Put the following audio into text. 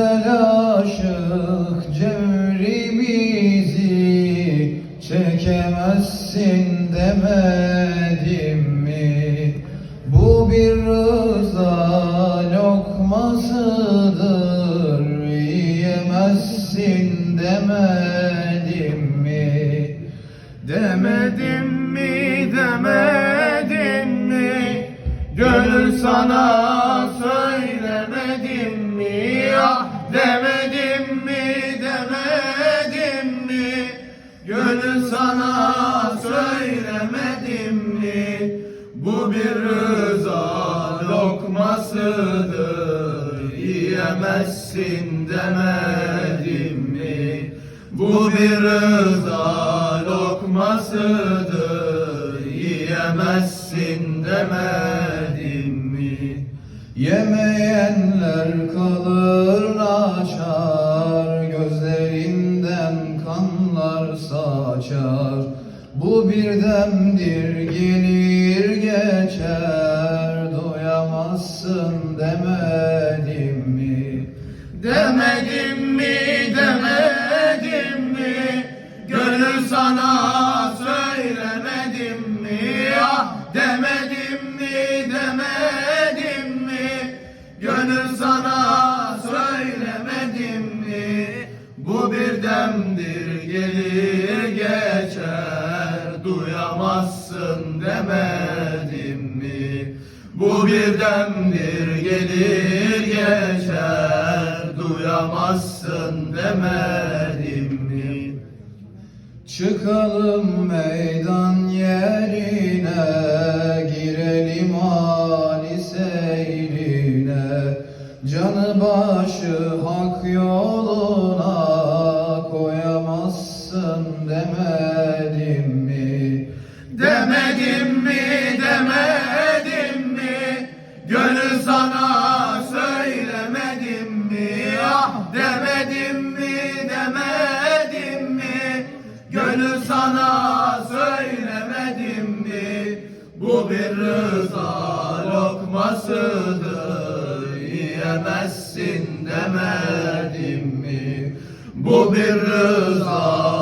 güzel aşık cevrimizi çekemezsin demedim mi? Bu bir rıza lokmasıdır yiyemezsin demedim mi? Demedim mi demedim mi Gönül sana söylemedim mi Ah Gönül sana söylemedim mi? Bu bir rıza lokmasıdır Yiyemezsin demedim mi? Bu bir rıza lokmasıdır Yiyemezsin demedim mi? Yemeyenler kalır açar saçar Bu bir demdir gelir geçer. Doyamazsın demedim mi? Demedim mi demedim mi? Gönül sana söylemedim mi? Ah demedim mi demedim mi? Gönül sana söylemedim mi? Bu bir demdir gelir Demedim mi? Bu bir demdir gelir geçer Duyamazsın demedim mi? Çıkalım meydan yerine Girelim Ali seyrine. Canı başı hak yoluna Koyamazsın demedim mi? Demedim mi demedim mi? Gönül sana söylemedim mi? Ah demedim mi demedim mi? Gönül sana söylemedim mi? Bu bir rıza lokmasıdır Yiyemezsin demedim mi? Bu bir rıza